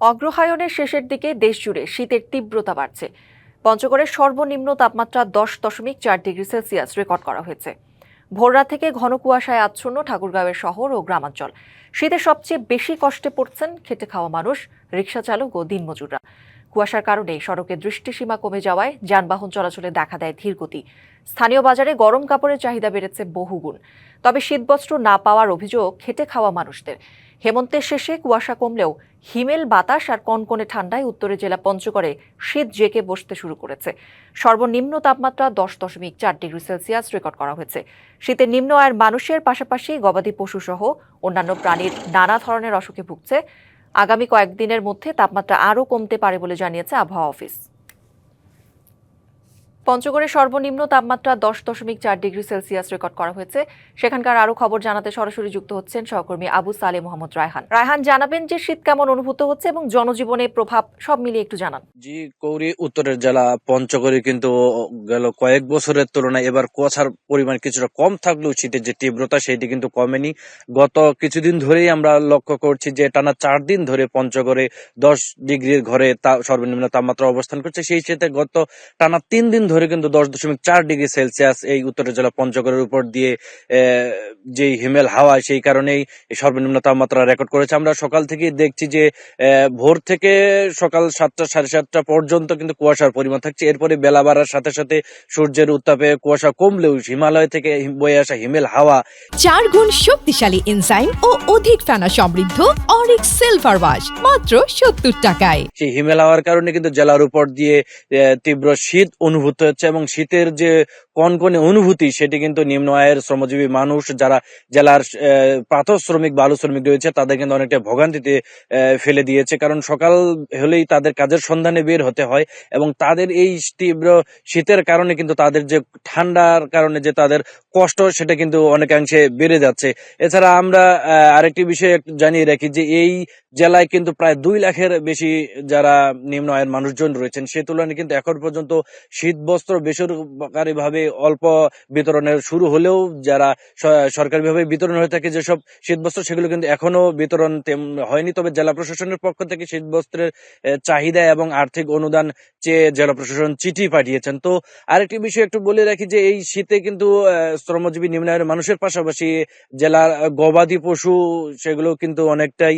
অগ্রহায়ণের শেষের দিকে দেশজুড়ে শীতের তীব্রতা বাড়ছে। পঞ্চগড়ের সর্বনিম্ন তাপমাত্রা দশ দশমিক চার ডিগ্রি সেলসিয়াস রেকর্ড করা হয়েছে। ভোররা থেকে ঘন কুয়াশায় আচ্ছন্ন ঠাকুরগাঁওয়ের শহর ও গ্রামাঞ্চল। শীতে সবচেয়ে বেশি কষ্টে পড়ছেন খেটে খাওয়া মানুষ রিক্সা চালক ও দিনমজুররা। কুয়াশার কারণে সড়কে দৃষ্টিসীমা কমে যাওয়ায় যানবাহন চলাচলে দেখা দেয় ধীরগতি। স্থানীয় বাজারে গরম কাপড়ের চাহিদা বেড়েছে বহুগুণ। তবে শীতবস্ত্র না পাওয়ার অভিযোগ খেটে খাওয়া মানুষদের। হেমন্তের শেষে কুয়াশা কমলেও হিমেল, বাতাস আর কনকনে ঠান্ডায় উত্তরে জেলা পঞ্চগড়ে শীত জেকে বসতে শুরু করেছে। সর্বনিম্ন তাপমাত্রা দশ দশমিক চার ডিগ্রি সেলসিয়াস রেকর্ড করা হয়েছে। শীতে নিম্ন আয়ের মানুষের পাশাপাশি গবাদি পশু সহ অন্যান্য প্রাণীর নানা ধরনের অসুখে ভুগছে আগামী কয়েকদিনের মধ্যে তাপমাত্রা আরও কমতে পারে বলে জানিয়েছে আবহাওয়া অফিস। পঞ্চগড়ের সর্বনিম্ন তাপমাত্রা দশ দশমিক চার ডিগ্রি সেলসিয়াস রেকর্ড করা হয়েছে। সেখানকার আরও খবর জানাতে সরাসরি যুক্ত হচ্ছেন সহকর্মী আবু সালে মোহাম্মদ রায়হান। রায়হান, জানাবেন যে শীত কেমন অনুভূত হচ্ছে এবং জনজীবনে প্রভাব সব মিলিয়ে একটু জানান। জি, কৌরি, উত্তরের জেলা পঞ্চগড়ে কিন্তু গেল কয়েক বছরের তুলনায় এবার কুয়াশার পরিমাণ কিছুটা কম থাকলেও শীতের যে তীব্রতা সেটি কিন্তু কমেনি। গত কিছুদিন ধরেই আমরা লক্ষ্য করছি যে টানা চার দিন ধরে পঞ্চগড়ে দশ ডিগ্রির ঘরে সর্বনিম্ন তাপমাত্রা অবস্থান করছে। সেই সাথে গত টানা তিন দিন ধরে কিন্তু দশ দশমিক চার ডিগ্রি সেলসিয়াস এই উত্তরের জেলা পঞ্চগড়ের উপর দিয়ে যে হিমেল হাওয়া সেই কারণেই সর্বনিম্ন তাপমাত্রা রেকর্ড করেছে। আমরা সকাল থেকে দেখছি যে ভোর থেকে সকাল সাতটা সাড়ে সাতটা পর্যন্ত কিন্তু কুয়াশার পরিমাণ থাকছে। এরপরে বেলা বাড়ার সাথে সাথে সূর্যের উত্তাপে কুয়াশা কমলেও হিমালয় থেকে বয়ে আসা হিমেল হাওয়া। চার গুণ শক্তিশালী এনজাইম ও অধিক ফেনা সমৃদ্ধ অরিক সিলভার ওয়াশ মাত্র সত্তর টাকায়। সেই হিমেল হাওয়ার কারণে কিন্তু জেলার উপর দিয়ে তীব্র শীত অনুভূত হচ্ছে এবং শীতের যে কনকনে অনুভূতি সেটি কিন্তু নিম্ন আয়ের শ্রমজীবী মানুষ যারা জেলার আহ, শ্রমিক বালু শ্রমিক রয়েছে তাদের কিন্তু অনেকটা ভোগান্তিতে ফেলে দিয়েছে। কারণ সকাল হলেই তাদের কাজের সন্ধানে বের হতে হয় এবং তাদের এই তীব্র শীতের কারণে কিন্তু তাদের যে ঠান্ডার কারণে যে তাদের কষ্ট সেটা কিন্তু অনেকাংশে বেড়ে যাচ্ছে। এছাড়া আমরা আরেকটি বিষয় জানিয়ে রাখি যে এই জেলায় কিন্তু প্রায় দুই লাখের বেশি যারা নিম্ন আয়ের মানুষজন রয়েছেন, সে তুলনায় কিন্তু এখন পর্যন্ত শীত বস্ত্র বেসরকারি ভাবে অল্প বিতরণের শুরু হলেও যারা সরকারি ভাবে বিতরণ হয়ে থাকে যেসব শীত বস্ত্র সেগুলো কিন্তু এখনও বিতরণ হয়নি। তবে জেলা প্রশাসনের পক্ষ থেকে শীত বস্ত্রের চাহিদা এবং আর্থিক অনুদান চেয়ে জেলা প্রশাসন চিঠি পাঠিয়েছেন। তো আরেকটি বিষয় একটু বলে রাখি যে, এই শীতে কিন্তু শ্রমজীবী নিম্ন আয়ের মানুষের পাশাপাশি জেলার গবাদি পশু, সেগুলো কিন্তু অনেকটাই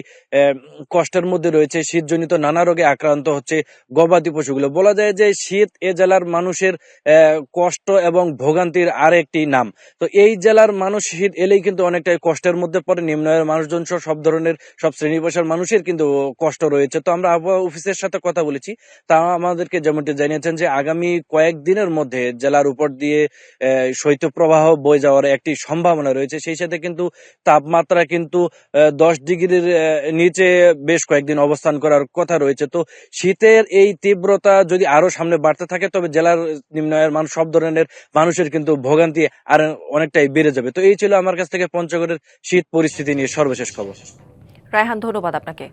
কষ্টের মধ্যে রয়েছে, শীতজনিত নানা রোগে আক্রান্ত হচ্ছে গবাদি পশুগুলো। বলা যায় যে শীত এ জেলার মানুষের কষ্ট এবং ভোগান্তির আরেকটি নাম। তো এই জেলার মানুষ শীত এলেই কিন্তু অনেকটাই কষ্টের মধ্যে পড়ে। নিম্ন আয়ের মানুষজন সহ সব ধরনের, সব শ্রেণি পেশার মানুষের কিন্তু কষ্ট রয়েছে। তো আমরা আবহাওয়া অফিসের সাথে কথা বলেছি। তা আমাদেরকে যেমনটি জানিয়েছেন যে আগামী কয়েকদিনের মধ্যে জেলার উপর দিয়ে শৈত্যপ্রবাহ বয়ে যাওয়ার একটি সম্ভাবনা রয়েছে। সেই সাথে কিন্তু তাপমাত্রা কিন্তু দশ ডিগ্রির নিচে বেশ কয়েকদিন অবস্থান করার কথা রয়েছে। তো শীতের এই তীব্রতা যদি আরও সামনে বাড়তে থাকে, তবে জেলার নিম্ন আয়ের মানুষ সব ধরনের মানুষের কিন্তু ভোগান্তি আর অনেকটাই বেড়ে যাবে। তো এই ছিল আমার কাছ থেকে পঞ্চগড়ের শীত পরিস্থিতি নিয়ে সর্বশেষ খবর। রায়হান, ধন্যবাদ আপনাকে।